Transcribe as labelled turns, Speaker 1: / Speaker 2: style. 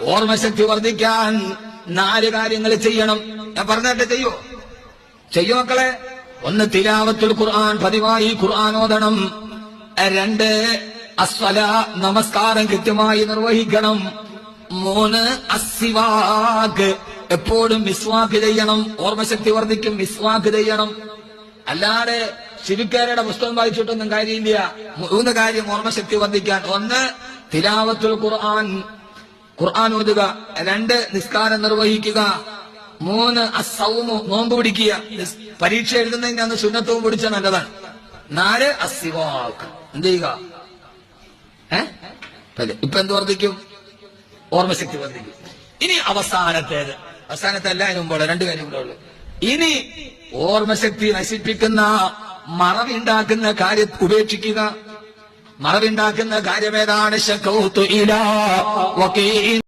Speaker 1: ഓർമ്മശക്തി വർദ്ധിക്കാൻ നാല് കാര്യങ്ങൾ ചെയ്യണം. ഞാൻ പറഞ്ഞിട്ട് ചെയ്യോ? ചെയ്യോ മക്കളെ? ഒന്ന് തിലാവത്തുൽ ഖുർആൻ പതിവായി ഖുർആൻ ഓതണം. രണ്ട് അസ്വല നമസ്കാരം കൃത്യമായി നിർവഹിക്കണം. മൂന്ന് അസിവാഗ് എപ്പോഴും മിസ്വാക്ക് ചെയ്യണം. ഓർമ്മശക്തി വർദ്ധിക്കും മിസ്വാക്ക് ചെയ്യണം. അല്ലാതെ ശിവിക്കാരുടെ പുസ്തകം വായിച്ചിട്ടൊന്നും കാര്യമില്ല. മൂന്ന് കാര്യം ഓർമ്മശക്തി വർദ്ധിക്കാൻ. ഒന്ന് തിലാവത്തുൽ ഖുർആൻ ഖുർആൻ ഓതുക രണ്ട് നിസ്കാരം നിർവഹിക്കുക മൂന്ന് അസൗമു നോമ്പ് പിടിക്കുക. പരീക്ഷ എഴുതുന്നതിന് അന്ന് ശുന്നത്വം പിടിച്ച നല്ലതാണ്. നാല് അസിവാക്ക് എന്ത് ചെയ്യുക? ഇപ്പൊ എന്ത് വർദ്ധിക്കും? ഓർമ്മശക്തി വർദ്ധിക്കും. ഇനി അവസാനത്തേത്. അവസാനത്തെ അല്ല മുമ്പോളെ രണ്ടു കാര്യം കൂടെ ഉള്ളു ഇനി ഓർമ്മശക്തി നശിപ്പിക്കുന്ന മറവിണ്ടാക്കുന്ന കാര്യം ഉപേക്ഷിക്കുക. മറവുണ്ടാക്കുന്ന കാര്യമേതാണ് ശക്കൗത്തു ഇലാ